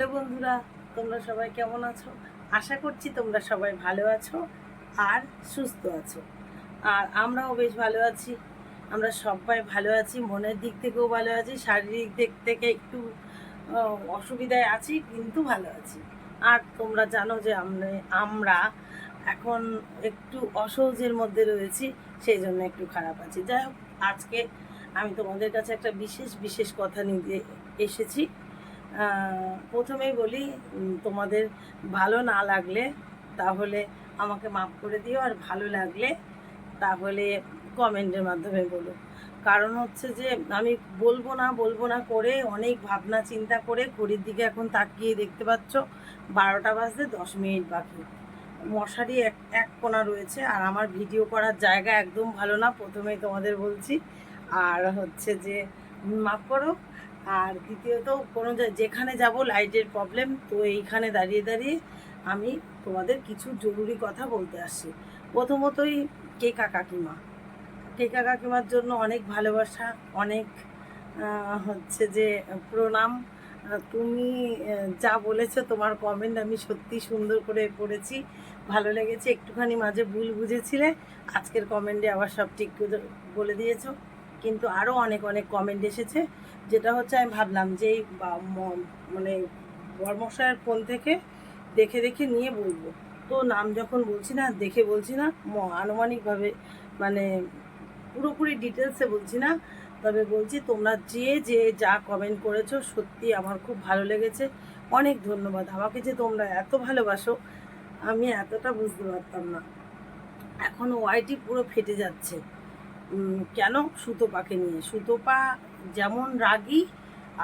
Hello বন্ধুরা, তোমরা সবাই কেমন আছো? আশা করছি তোমরা সবাই ভালো আছো আর সুস্থ আছো। আর আমরাও বেশ ভালো আছি। আমরা সবাই ভালো আছি, মনের দিক থেকেও ভালো আছি, শারীরিক দিক থেকে একটু অসুবিধায় আছি, কিন্তু ভালো আছি। আর তোমরা জানো যে আমরা আমরা এখন একটু অসহজের মধ্যে রয়েছি সেই জন্য একটু খারাপ আছি। যাই হোক, আজকে আমি তোমাদের কাছে একটা বিশেষ বিশেষ কথা নিয়ে এসেছি। প্রথমেই বলি তোমাদের ভালো না লাগলে তাহলে আমাকে মাফ করে দিও, আর ভালো লাগলে তাহলে কমেন্টের মাধ্যমে বলো। কারণ হচ্ছে যে, আমি বলব না বলব না করে অনেক ভাবনা চিন্তা করে ঘড়ির দিকে এখন তাকিয়ে দেখতে পাচ্ছ, বারোটা বাজতে দশ মিনিট বাকি। মশারি এক এক কোণা রয়েছে, আর আমার ভিডিও করার জায়গা একদম ভালো না, প্রথমেই তোমাদের বলছি। আর হচ্ছে যে মাফ করো আর দ্বিতীয়ত কোনো যেখানে যাব লাইটের প্রবলেম তো এইখানে দাঁড়িয়ে দাঁড়িয়ে আমি তোমাদের কিছু জরুরি কথা বলতে আসছি। প্রথমতই কেকা কাকিমা। কেকা কাকিমার জন্য অনেক ভালোবাসা, অনেক হচ্ছে যে প্রণাম। তুমি যা বলেছ তোমার কমেন্ট আমি সত্যি সুন্দর করে পড়েছি। ভালো লেগেছে, একটুখানি মাঝে ভুল বুঝেছিলে। আজকের কমেন্টে আবার সব ঠিক বলে দিয়েছ। কিন্তু আরও অনেক অনেক কমেন্ট এসেছে। যেটা হচ্ছে আমি ভাবলাম যে এই মানে বর্মশায়ের ফোন থেকে দেখে দেখে নিয়ে বলব। তো নাম যখন বলছি না, দেখে বলছি না আনুমানিকভাবে মানে পুরোপুরি ডিটেলসে বলছি না, তবে বলছি তোমরা যে যে, যা কমেন্ট করেছ সত্যি আমার খুব ভালো লেগেছে। অনেক ধন্যবাদ। আমাকে যে তোমরা এত ভালোবাসো, আমি এতটা বুঝতে পারতাম না। এখন ওয়াইটি পুরো ফেটে যাচ্ছে। কেন সুতোপাকে নিয়ে? সুতোপা যেমন রাগী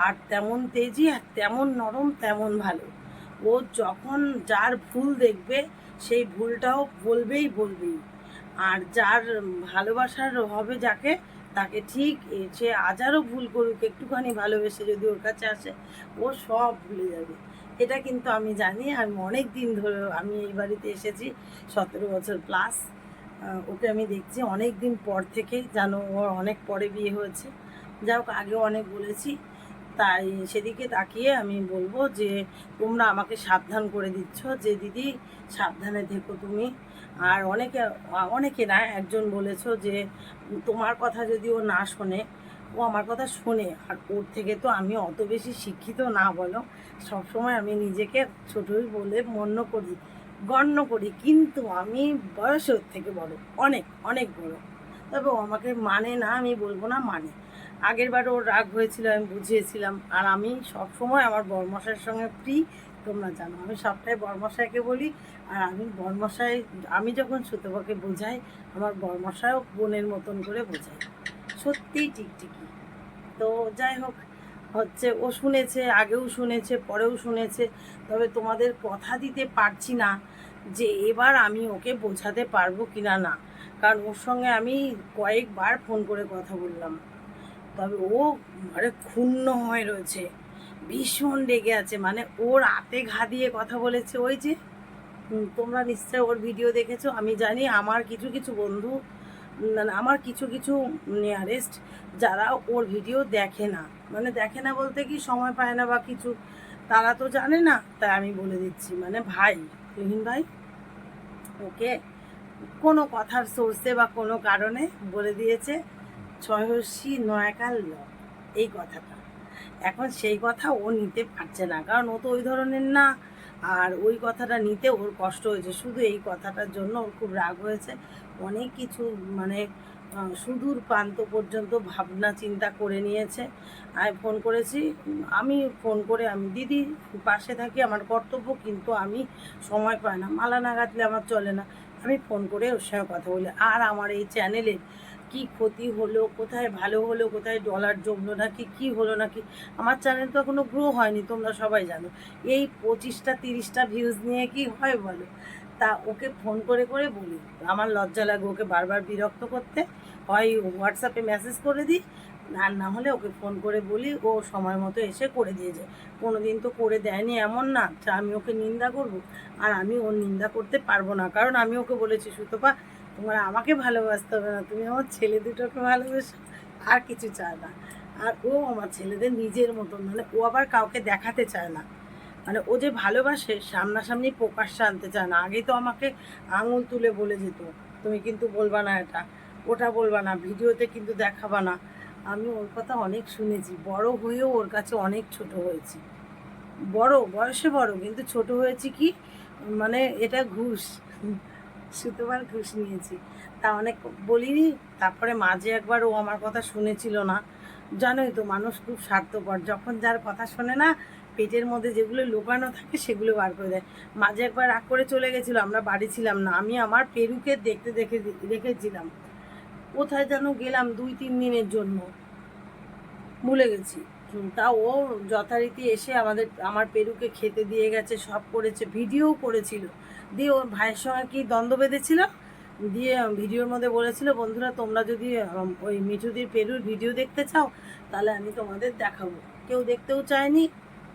আর তেমন তেজি আর তেমন নরম, তেমন ভালো। ও যখন যার ভুল দেখবে, সেই ভুলটাও বলবেই বলবেই। আর যার ভালোবাসার হবে যাকে, তাকে ঠিক সে হাজারও ভুল করুক, একটুখানি ভালোবেসে যদি ওর কাছে আসে, ও সব ভুলে যাবে। এটা কিন্তু আমি জানি, আমি অনেক দিন ধরে আমি এই বাড়িতে এসেছি, সতেরো বছর প্লাস ওকে আমি দেখছি অনেক দিন পর থেকে জানো ওর অনেক পরে বিয়ে হয়েছে। যা হোক, আগেও অনেক বলেছি। তাই সেদিকে তাকিয়ে আমি বলব যে, তোমরা আমাকে সাবধান করে দিচ্ছ যে, দিদি, সাবধানে থেকো তুমি। আর অনেকে অনেকে না, একজন বলেছ যে, তোমার কথা যদি ও না শোনে, ও আমার কথা শোনে। আর ওর থেকে তো আমি অত বেশি শিক্ষিত না বলো। সবসময় আমি নিজেকে ছোটই বলে মন্য করি। গণ্য করি, কিন্তু আমি বয়সে ওর থেকে বড়, অনেক অনেক বড়। তবে ও আমাকে মানে না, আমি বলব না মানে। আগের বার ওর রাগ হয়েছিল, আমি বুঝিয়েছিলাম, আর আমি সব সময় আমার বরমশাইয়ের সঙ্গে ফ্রি তোমরা জানো। আমি সবটাই বরমশাইকে বলি, আর আমি বরমশাই, আমি যখন সুতোপাকে বোঝাই, আমার বরমশাইও বোনের মতন করে বোঝাই সত্যিই টিকটিকি তো যাই হোক হচ্ছে, ও শুনেছে, আগেও শুনেছে, পরেও শুনেছে, তবে তোমাদের কথা দিতে পারছি না যে এবার আমি ওকে বোঝাতে পারব কিনা না। কারণ ওর সঙ্গে আমি কয়েকবার ফোন করে কথা বললাম। তবে ও মানে ক্ষুণ্ণ হয়ে রয়েছে, ভীষণ রেগে আছে। মানে ওর হাতে ঘা দিয়ে কথা বলেছে, ওই যে তোমরা নিশ্চয় ওর ভিডিও দেখেছ, আমি জানি আমার কিছু কিছু বন্ধু মানে আমার কিছু কিছু নিয়ারেস্ট যারা ওর ভিডিও দেখে না। মানে দেখে না বলতে কি সময় পায় না বা কিছু, তারা তো জানে না, তাই আমি বলে দিচ্ছি। মানে ভাই তুহিন ভাই, ওকে কোনো কথার সোর্সে বা কোনো কারণে বলে দিয়েছে ছয়সী নয়াকাল ল, এই কথাটা। এখন সেই কথা ও নিতে পারছে না, কারণ ও তো ওই ধরনের না আর ওই কথাটা নিতে ওর কষ্ট হয়েছে। শুধু এই কথাটার জন্য ওর খুব রাগ হয়েছে। অনেক কিছু মানে সুদূর প্রান্ত পর্যন্ত ভাবনা চিন্তা করে নিয়েছে। আমি ফোন করেছি, আমি ফোন করে, আমি দিদি পাশে থাকি, আমার কর্তব্য, কিন্তু আমি সময় পাই না। মালা না গাঁথলে আমার চলে না। আমি ফোন করে ওর সঙ্গে কথা বলি। আর আমার এই চ্যানেলের কি ক্ষতি হলো, কোথায় ভালো হলো, কোথায় ডলার জমলো নাকি, কি হলো নাকি, আমার চ্যানেল তো এখনও গ্রো হয়নি, তোমরা সবাই জানো। এই পঁচিশটা, তিরিশটা ভিউজ নিয়ে কি হয় বলো? তা ওকে ফোন করে করে বলি, আমার লজ্জা লাগে ওকে বারবার বিরক্ত করতে। হয় হোয়াটসঅ্যাপে মেসেজ করে দিই, আর না হলে ওকে ফোন করে বলি, ও সময় মতো এসে করে দিয়ে যায়। কোনো দিন তো করে দেয়নি এমন না আমি ওকে নিন্দা করব, আর আমি ওর নিন্দা করতে পারব না, কারণ আমি ওকে বলেছি, সুতপা তোমার আমাকে ভালোবাসতে হবে না, তুমি আমার ছেলে দুটোকে ভালোবেসো, আর কিছু চায় না। আর ও আমার ছেলেদের নিজের মতন মানে ও আবার কাউকে দেখাতে চায় না। মানে ও যে ভালোবাসে, সামনাসামনি প্রকাশ্যে আনতে চায় না। আগে তো আমাকে আঙুল তুলে বলে যেত, তুমি কিন্তু বলবা না এটা, ওটা বলবা না, ভিডিওতে কিন্তু দেখাবা না। আমি ওর কথা অনেক শুনেছি, বড় হয়েও ওর কাছে অনেক ছোট হয়েছি। বড়, বয়সে বড়, কিন্তু ছোট হয়েছি কি? মানে এটা ঘুষ। সুতোবার ঘুষ নিয়েছি। তা অনেক বলিনি, তারপরে মাঝে একবার ও আমার কথা শুনেছিল না। জানোই তো, মানুষ খুব স্বার্থপর। যখন যার কথা শোনে না, পেটের মধ্যে যেগুলো লুকানো থাকে সেগুলো বার করে দেয়। মাঝে একবার রাগ করে চলে গেছিল, আমরা বাড়ি ছিলাম না। আমি আমার পেরুকে দেখতে দেখে রেখেছিলাম। কোথায় যেন গেলাম দুই তিন দিনের জন্য। ভুলে গেছি। তা ও যথারীতি এসে আমাদের, আমার পেরুকে খেতে দিয়ে গেছে, সব করেছে, ভিডিও করেছিল। দিয়ে ওর ভাইয়ের সঙ্গে কি দ্বন্দ্ব বেঁধেছিল? দিয়ে ভিডিওর মধ্যে বলেছিল, বন্ধুরা, তোমরা যদি ওই মিঠুদির পেরুর ভিডিও দেখতে চাও, তাহলে আমি তোমাদের দেখাবো। কেউ দেখতেও চায়নি,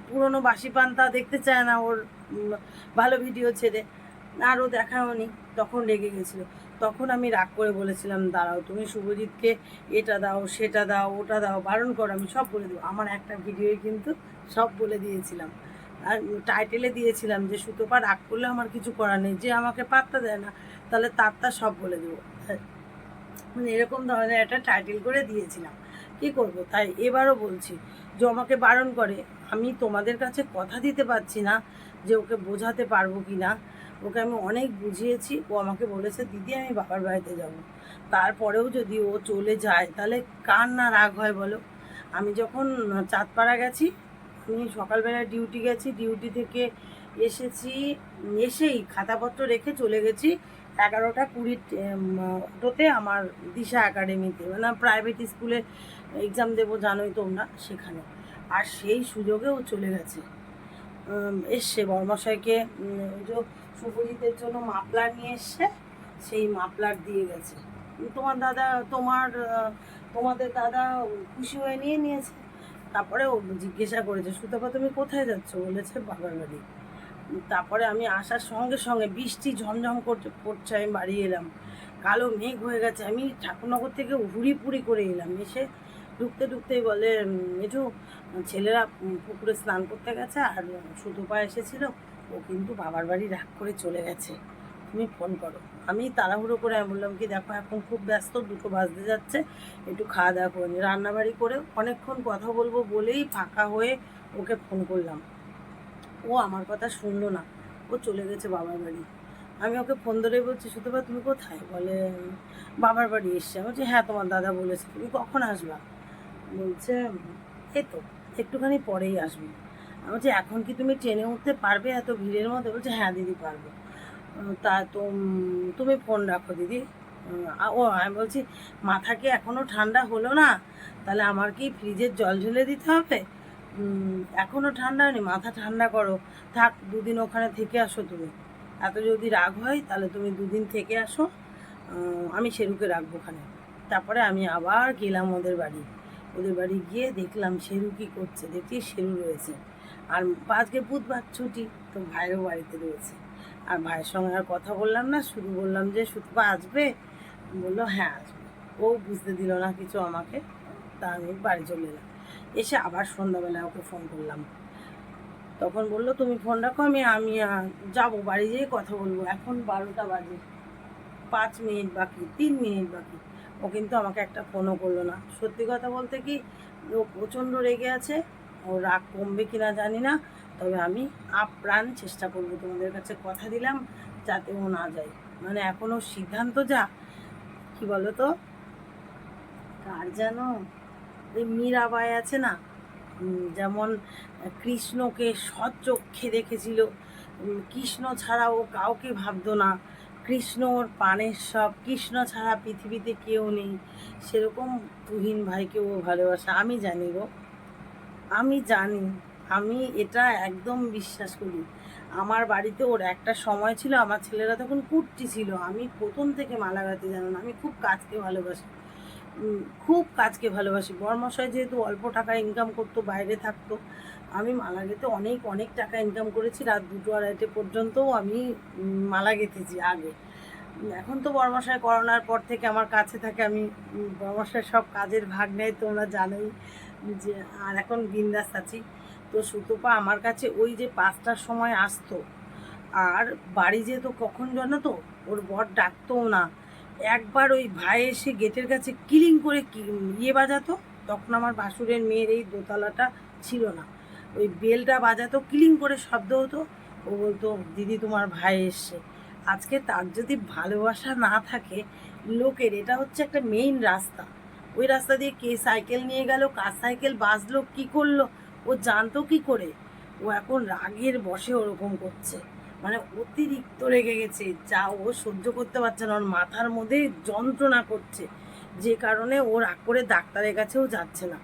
পুরনো বাসি পান্তা দেখতে চায় না ওর ভালো ভিডিও ছেড়ে। আরও দেখাওনি তখন রেগে গেছিল। তখন আমি রাগ করে বলেছিলাম, দাঁড়াও, তুমি শুভজিৎকে এটা দাও, সেটা দাও, ওটা দাও, বারণ করো, আমি সব বলে দেবো। আমার একটা ভিডিওই কিন্তু সব বলে দিয়েছিলাম। আর টাইটেলে দিয়েছিলাম যে, সুতোপা, রাগ করলে আমার কিছু করার নেই। যে আমাকে পাত্তা দেয় না, তাহলে তার তার সব বলে দেবো। মানে এরকম ধরনের একটা টাইটেল করে দিয়েছিলাম। কি করব? তাই এবারও বলছি, যে আমাকে বারণ করে, আমি তোমাদের কাছে কথা দিতে পারছি না যে ওকে বোঝাতে পারব কি না। ওকে আমি অনেক বুঝিয়েছি, ও আমাকে বলেছে, দিদি, আমি বাবার বাড়িতে যাব। তারপরেও যদি ও চলে যায়, তাহলে কার না রাগ হয় বলো? আমি যখন চাঁদপাড়া গেছি আমি সকালবেলা ডিউটি গেছি ডিউটি থেকে এসেছি, এসেই খাতাপত্র রেখে চলে গেছি এগারোটা কুড়ি অটোতে আমার দিশা একাডেমিতে মানে প্রাইভেট স্কুলে এক্সাম দেবো জানোই তোমরা, সেখানে। আর সেই সুযোগেও চলে গেছে। এসছে বর্মশাইকে ওই যে শুভজিতের জন্য মাপলার নিয়ে এসছে, সেই মাপলার দিয়ে গেছে। তোমার দাদা, তোমার তোমাদের দাদা খুশি হয়ে নিয়ে নিয়েছে? তারপরে ও জিজ্ঞাসা করেছে, সুতপা তুমি কোথায় যাচ্ছ? বলেছে, বাবার বাড়ি। তারপরে আমি আসার সঙ্গে সঙ্গে বৃষ্টি ঝমঝম করতে পড়ছে আমি বাড়ি এলাম। কালো মেঘ হয়ে গেছে, আমি ঠাকুরনগর থেকে হুড়ি পুড়ি করে এলাম। এসে ঢুকতে ঢুকতেই বলে একটু ছেলেরা পুকুরে স্নান করতে গেছে, আর সুতপা এসেছিল, ও কিন্তু বাবার বাড়ি রাগ করে চলে গেছে। তুমি ফোন করো। আমি তাড়াহুড়ো করে আমি বললাম কি, দেখো, এখন খুব ব্যস্ত, দুটো বাজতে যাচ্ছে, একটু খাওয়া দাওয়া করে রান্নাবাড়ি করে অনেকক্ষণ কথা বলব বলেই ফাঁকা হয়ে ওকে ফোন করলাম। ও আমার কথা শুনলো না। ও চলে গেছে বাবার বাড়ি। আমি ওকে ফোন ধরে বলছি সুতপা তুমি কোথায়? বলে, বাবার বাড়ি এসছে। আমি বলছি হ্যাঁ তোমার দাদা বলেছে, তুমি কখন আসবা? বলছে, এই তো, একটুখানি পরেই আসব। আমি বলছি, এখন কি তুমি ট্রেনে উঠতে পারবে এত ভিড়ের মধ্যে? বলছে হ্যাঁ দিদি, পারব। তা তুমি ফোন রাখো দিদি। ও, আমি বলছি মাথা কি এখনও ঠান্ডা হলো না? তাহলে আমার কি ফ্রিজের জল ঢেলে দিতে হবে? এখনও ঠান্ডা হয়নি, মাথা ঠান্ডা করো। থাক, দুদিন ওখানে থেকে আসো তুমি। এত যদি রাগ হয়, তাহলে তুমি দুদিন থেকে আসো। আমি শেরুকে রাখব ওখানে। তারপরে আমি আবার গেলাম ওদের বাড়ি। ওদের বাড়ি গিয়ে দেখলাম শেরু কী করছে। দেখি শেরু রয়েছে। আর আজকে বুধবার ছুটি। তো ভাইয়েরও বাড়িতে রয়েছে। আর ভাইয়ের সঙ্গে আর কথা বললাম না, শুধু বললাম যে, সুতপা আসবে? বলল হ্যাঁ আসবে। ও বুঝতে দিল না কিছু আমাকে, তা আমি বাড়ি চলে এলাম। এসে আবার সন্ধ্যাবেলা ওকে ফোন করলাম। তখন বলল, তুমি ফোন রাখো, আমি আমি যাব, বাড়ি যেয়ে কথা বলব। এখন বারোটা বাজে, পাঁচ মিনিট বাকি, তিন মিনিট বাকি। ও কিন্তু আমাকে একটা ফোনও করল না। সত্যি কথা বলতে কি, ও প্রচণ্ড রেগে আছে। ও রাগ কমবে কি না জানি না তবে আমি আপ্রাণ চেষ্টা করব তোমাদের কাছে কথা দিলাম যাতে ও না যায়। মানে এখনও সিদ্ধান্ত যা কি বলো তো কার যেন? ওই মীরাবাই আছে না? যেমন কৃষ্ণকে সচক্ষে দেখেছিল উম, কৃষ্ণ ছাড়া ও কাউকে ভাবতো না। কৃষ্ণ ওর পানের সব কৃষ্ণ ছাড়া পৃথিবীতে কেউ নেই। সেরকম তুহিন ভাইকে ও ভালোবাসে আমি জানি গো। আমি জানি আমি এটা একদম বিশ্বাস করি। আমার বাড়িতে ওর একটা সময় ছিল আমার ছেলেরা তখন কুর্তি ছিল। আমি প্রথম থেকে মালাগাতে জানো না আমি খুব কাজকে ভালোবাসি। খুব কাজকে ভালোবাসি। বর্মশাই যেহেতু অল্প টাকা ইনকাম করতো বাইরে থাকতো আমি মালা গেতে অনেক অনেক টাকা ইনকাম করেছি। রাত দুটো আড়াইটে পর্যন্তও আমি মালা গেঁথেছি আগে। এখন তো বর্মশাই করোনার পর থেকে আমার কাছে থাকে আমি উম, সব কাজের ভাগ নেয় তোমরা জানোই। যে, আর এখন বিন্দাস আছি। তো সুতপা, আমার কাছে ওই যে পাঁচটার সময় আসতো। আর বাড়ি যেত কখন জানো তো? ওর বর ডাকতোও না। একবার ওই ভাই এসে গেটের কাছে কিলিং করে ইয়ে বাজাতো। তখন আমার ভাসুরের মেয়ের এই দোতলাটা ছিল না। ওই বেলটা বাজাতো, কিলিং করে শব্দ হতো। ও বলতো, দিদি, তোমার ভাই এসছে। আজকে তার যদি ভালোবাসা না থাকে, লোকের, এটা হচ্ছে একটা মেইন রাস্তা। ওই রাস্তা দিয়ে কে সাইকেল নিয়ে গেল, কার সাইকেল বাজলো কি করল? ও জানতো কি করে? ও এখন রাগের বসে ওরকম করছে। মানে অতিরিক্ত রেগে গেছে। যা ও সহ্য করতে পারছে না। ওর মাথার মধ্যে যন্ত্রণা করছে। যে কারণে ও রাগ করে ডাক্তারের কাছেও যাচ্ছে না।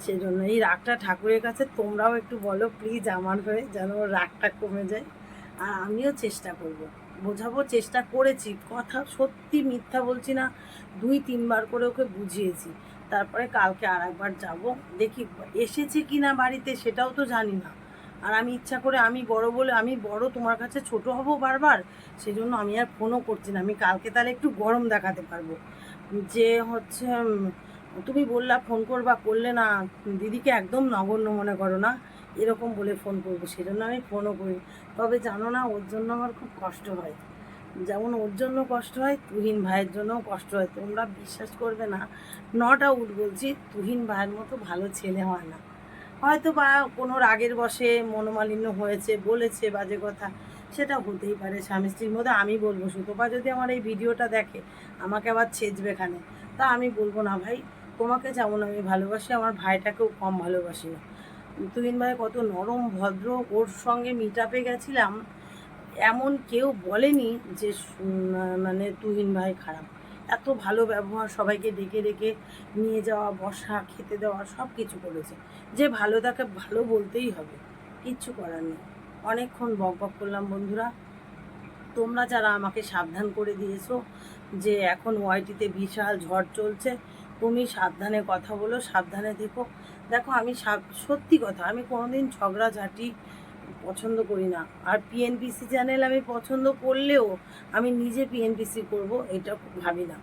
সেই জন্য এই রাগটা ঠাকুরের কাছে। তোমরাও একটু বলো প্লিজ আমার হয়ে, যেন ওর রাগটা কমে যায়। আর আমিও চেষ্টা করব। বোঝাবো, চেষ্টা করেছি। কথা সত্যি মিথ্যা বলছি না, দুই তিনবার করে ওকে বুঝিয়েছি। তারপরে কালকে আর একবার যাব। দেখি এসেছে কি না বাড়িতে সেটাও তো জানি না। আর আমি ইচ্ছা করে আমি বড় বলে, আমি বড়, তোমার কাছে ছোট হব বারবার, সেজন্য আমি আর ফোনও করছি না। আমি কালকে তাহলে একটু গরম দেখাতে পারব। যে হচ্ছে তুমি বললা ফোন করবা, করলে না, দিদিকে একদম নগণ্য মনে করো না। এরকম বলে ফোন করব, সেজন্য আমি ফোনও করি। তবে জানো না, ওর জন্য আমার খুব কষ্ট হয়। যেমন ওর জন্য কষ্ট হয়, তুহিন ভাইয়ের জন্যও কষ্ট হয়। তোমরা বিশ্বাস করবে না নট আউট বলছি, তুহিন ভাইয়ের মতো ভালো ছেলে হয় না। হয়তো বা কোনো রাগের বসে মনোমালিন্য হয়েছে, বলেছে বাজে কথা, সেটা হতেই পারে স্বামী স্ত্রীর মধ্যে। আমি বলব, সুতপা যদি আমার এই ভিডিওটা দেখে, আমাকে আবার ছেচবে এখানে। তা আমি বলব না ভাই, তোমাকে যেমন আমি ভালোবাসি, আমার ভাইটাকেও কম ভালোবাসি না। তুহিন ভাই কত নরম, ভদ্র, ওর সঙ্গে মিট আপে গেছিলাম। এমন কেউ বলেনি যে মানে তুহিন ভাই খারাপ। এত ভালো ব্যবহার সবাইকে ডেকে ডেকে নিয়ে যাওয়া, বসা, খেতে দেওয়া সব কিছু করেছে। যে ভালো তাকে ভালো বলতেই হবে, কিচ্ছু করার নেই। অনেকক্ষণ বক বক করলাম, বন্ধুরা, তোমরা যারা আমাকে সাবধান করে দিয়েছ যে এখন ওয়াইটিতে বিশাল ঝড় চলছে তুমি সাবধানে কথা বলো, সাবধানে থেকো। দেখো, আমি সত্যি কথা, আমি কোনোদিন ঝগড়াঝাটি পছন্দ করি না। আর পিএনপিসি চ্যানেল আমি পছন্দ করলেও আমি নিজে পিএনপিসি করব, এটা ভাবি না।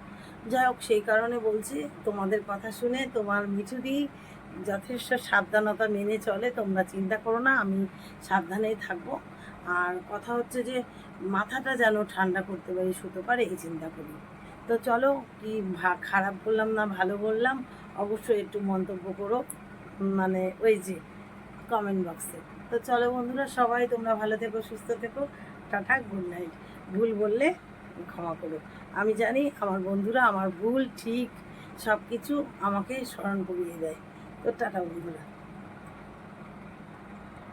যাই হোক, সেই কারণে বলছি, তোমাদের কথা শুনে তোমার মিঠুদি যথেষ্ট সাবধানতা মেনে চলে, তোমরা চিন্তা করো না, আমি সাবধানেই থাকব। আর কথা হচ্ছে যে, মাথাটা যেন ঠান্ডা করতে পারি শুতে পারে এই চিন্তা করি। তো চলো, কি খারাপ বললাম না, ভালো বললাম, অবশ্যই একটু মন্তব্য করো মানে ওই যে কমেন্ট বক্সে তো চলো বন্ধুরা, সবাই তোমরা ভালো থেকো, সুস্থ থেকো, টাটা গুড নাইট ভুল বললে ক্ষমা করো। আমি জানি আমার বন্ধুরা আমার ভুল, ঠিক সব কিছু আমাকে স্মরণ করিয়ে দেয়। তো টাটা বন্ধুরা।